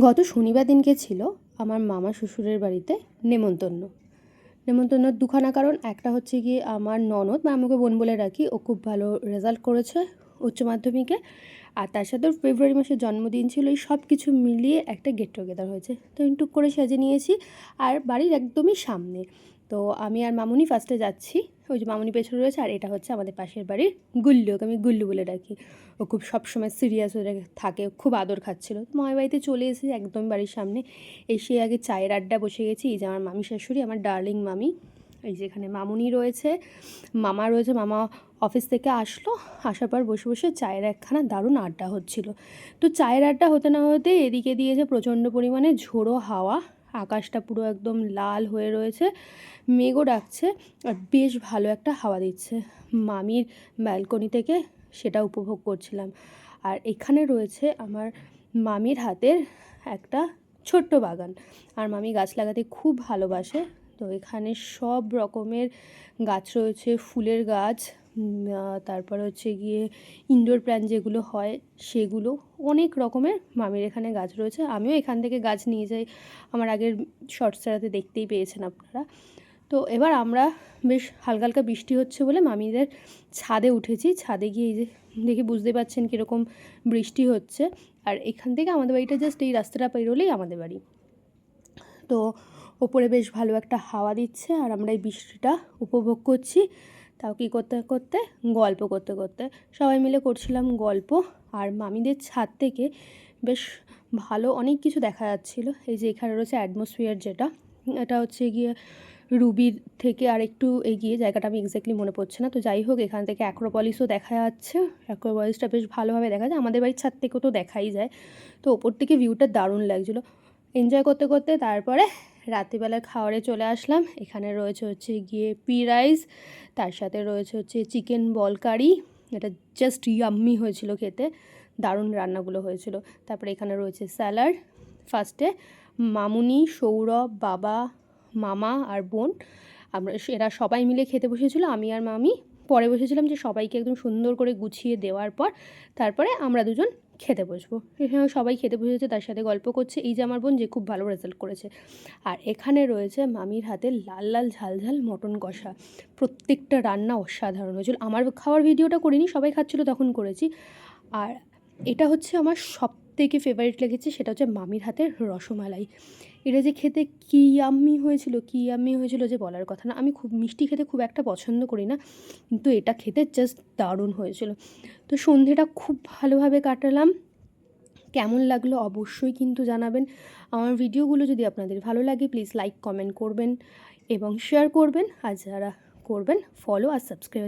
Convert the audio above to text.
গত শনিবার দিনকে ছিল আমার মামা শ্বশুরের বাড়িতে নেমন্তন্ন। নেমন্তন্নর দুখানা কারণ, একটা হচ্ছে গিয়ে আমার ননদ বা আমাকে বোন বলে রাখি, ও খুব ভালো রেজাল্ট করেছে। উচ্চ মাধ্যমিকে। আর তার সাথে ফেব্রুয়ারি মাসের জন্মদিন ছিল, এই সব কিছু মিলিয়ে একটা গেট টুগেদার হয়েছে। তো টুক করে সেজে নিয়েছি, আর বাড়ির একদমই সামনে। তো আমি আর মামুনি ফার্স্টে যাচ্ছি, ওই যে মামুনি পেছনে রয়েছে, আর এটা হচ্ছে আমাদের পাশের বাড়ির গুল্লু, ওকে আমি গুল্লু বলে ডাকি। ও খুব সবসময় সিরিয়াস হয়ে থাকে খুব আদর খাচ্ছিলো। মায়ের বাড়িতে চলে এসেছি একদম বাড়ির সামনে। এসে আগে চায়ের আড্ডা বসে গেছি, এই যে আমার মামি শাশুড়ি, আমার ডার্লিং মামি। এই যে এখানে মামুনি রয়েছে, মামা রয়েছে, মামা অফিস থেকে আসলো, আসার পর বসে বসে চায়ের একখানা দারুণ আড্ডা হচ্ছিল। তো চায়ের আড্ডা হতে না হতে এদিকে দিয়েছে প্রচণ্ড পরিমাণে ঝোড়ো হাওয়া, আকাশটা পুরো একদম লাল হয়ে রয়েছে, মেঘও ডাকছে আর বেশ ভালো একটা হাওয়া দিচ্ছে। মামির ব্যালকনি থেকে সেটা উপভোগ করছিলাম। আর এখানে রয়েছে আমার মামির হাতের একটা ছোট্ট বাগান। আর মামি গাছ লাগাতে খুব ভালোবাসে। তো এখানে সব রকমের গাছ রয়েছে, ফুলের গাছ তারপর হচ্ছে গিয়ে ইনডোর প্ল্যান্ট যেগুলো হয় সেগুলো, অনেক রকমের মামির এখানে গাছ রয়েছে। আমিও এখান থেকে গাছ নিয়ে যাই, আমার আগের শর্টস ছাড়াতে দেখতেই পেয়েছেন আপনারা। তো এবার আমরা বেশ হালকা হালকা বৃষ্টি হচ্ছে বলে মামিদের ছাদে উঠেছি। ছাদে গিয়ে এই যে দেখে বুঝতে পারছেন কীরকম বৃষ্টি হচ্ছে। আর এখান থেকে আমাদের বাড়িটা জাস্ট এই রাস্তাটা পেরোলেই আমাদের বাড়ি। তো ওপরে বেশ ভালো একটা হাওয়া দিচ্ছে আর আমরা এই বৃষ্টিটা উপভোগ করছি। তাও কী করতে করতে? গল্প করতে করতে। সবাই মিলে করছিলাম গল্প আর মামিদের ছাদ থেকে বেশ ভালো অনেক কিছু দেখা যাচ্ছিল। এই যে এখানে রয়েছে অ্যাটমসফিয়ার যেটা, এটা হচ্ছে গিয়ে রুবির থেকে আর একটু এগিয়ে, জায়গাটা আমি এক্স্যাক্টলি মনে পড়ছে না। তো যাই হোক, এখান থেকে অ্যাক্রোপলিসও দেখা যাচ্ছে। অ্যাক্রোপলিসটা বেশ ভালোভাবে দেখা যায়। আমাদের বাড়ির ছাদ থেকেও তো দেখাই যায়। তো ওপর থেকে ভিউটা দারুণ লাগছিল। এনজয় করতে করতে তারপরে রাত্রিবেলার খাওয়ারে চলে আসলাম। এখানে রয়েছে হচ্ছে গিয়ে পি রাইস তার সাথে রয়েছে হচ্ছে চিকেন বল কারি এটা জাস্ট ইয়াম্মি হয়েছিল খেতে, দারুণ রান্নাগুলো হয়েছিল। তারপরে এখানে রয়েছে স্যালাড ফার্স্টে মামুনি, সৌরভ, বাবা, মামা আর বোন, আমরা এরা সবাই মিলে খেতে বসেছিল, আমি আর মামি। পরে বসেছিলাম যে সবাইকে একদম সুন্দর করে গুছিয়ে দেওয়ার পর, তারপরে আমরা দুজন খেতে বসবো। এখানে সবাই খেতে বসেছে, তার সাথে গল্প করছে। এই যে আমার বোন, যে খুব ভালো রেজাল্ট করেছে। আর এখানে রয়েছে মামির হাতে লাল লাল ঝাল ঝাল মটন কষা। প্রত্যেকটা রান্না অসাধারণ হয়েছিল। আমার খাওয়ার ভিডিওটা করিনি, সবাই খাচ্ছিলো, তখন করেছি। আর এটা হচ্ছে আমার সব থেকে ফেভারিট লেগেছে সেটা হচ্ছে মামির হাতের রসমালাই। এটা যে খেতে কী আম্মি হয়েছিল, কী আম্মি হয়েছিল যে বলার কথা না। আমি খুব মিষ্টি খেতে খুব একটা পছন্দ করি না, কিন্তু এটা খেতে জাস্ট দারুণ হয়েছিল। তো সন্ধেটা খুব ভালোভাবে কাটালাম। কেমন লাগল অবশ্যই কিন্তু জানাবেন। আমার ভিডিওগুলো যদি আপনাদের ভালো লাগে প্লিজ লাইক কমেন্ট করবেন এবং শেয়ার করবেন। আর যারা করবেন ফলো আর সাবস্ক্রাইব